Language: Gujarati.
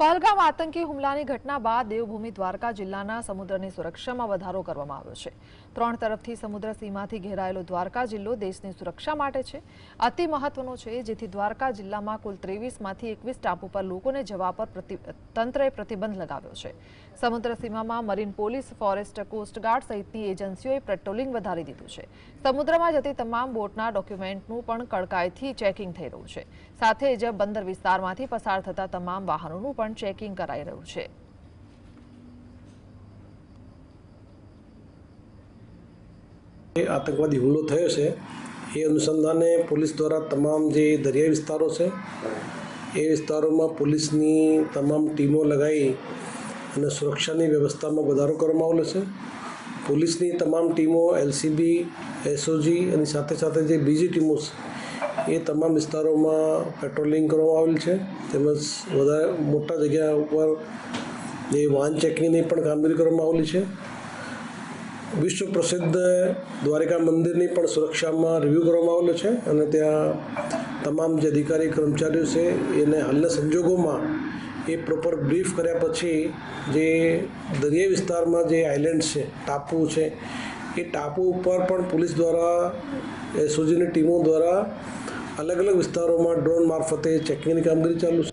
પહલગામ આતંકી હુમલાની ઘટના બાદ દેવભૂમિ દ્વારકા જિલ્લાના સમુદ્રની સુરક્ષામાં વધારો કરવામાં આવ્યો છે. ત્રણ તરફથી સમુદ્ર સીમાથી ઘેરાયેલો દ્વારકા જિલ્લો દેશની સુરક્ષા માટે છે. અતિ મહત્વનો છે, જેથી દ્વારકા જિલ્લામાં કુલ ત્રેવીસમાંથી એકવીસ ટાપુ પર લોકોને જવા પર તંત્રએ પ્રતિબંધ લગાવ્યો છે. સમુદ્ર સીમામાં મરીન પોલીસ, ફોરેસ્ટ કોસ્ટગાર્ડ સહિતની એજન્સીઓએ પેટ્રોલિંગ વધારી દીધું છે. સમુદ્રમાં જતી તમામ બોટના ડોક્યુમેન્ટનું પણ કડકાઈથી ચેકિંગ થઈ રહ્યું છે. સાથે જ બંદર વિસ્તારમાંથી પસાર થતા તમામ વાહનોનું પણ ચેકિંગ કરાઈ રહ્યું છે. આતંકવાદી હુમલો થયો છે. એ અનુસંધાને પોલીસ દ્વારા તમામ જે દરિયાઈ વિસ્તારો છે, એ વિસ્તારોમાં પોલીસની તમામ ટીમો લગાવી અને સુરક્ષાની વ્યવસ્થામાં વધારો કરવામાં આવેલો છે. પોલીસની તમામ ટીમો, એલસીબી, એસઓજી અને સાથે સાથે જે બીજી ટીમો એ તમામ વિસ્તારોમાં પેટ્રોલિંગ કરવામાં આવેલ છે. તેમજ વધારે મોટા જગ્યા ઉપર એ વાહન ચેકિંગની પણ કામગીરી કરવામાં આવેલી છે. વિશ્વ પ્રસિદ્ધ દ્વારિકા મંદિરની પણ સુરક્ષામાં રિવ્યૂ કરવામાં આવેલો છે અને ત્યાં તમામ જે અધિકારી, કર્મચારીઓ છે, એને હાલના સંજોગોમાં એ પ્રોપર બ્રીફ કર્યા પછી જે દરિયાઈ વિસ્તારમાં જે આઇલેન્ડ છે, ટાપુ છે, એ ટાપુ ઉપર પણ પોલીસ દ્વારા એસઓજીની ટીમો દ્વારા અલગ અલગ વિસ્તારોમાં ડ્રોન મારફતે ચેકિંગની કામગીરી ચાલુ છે.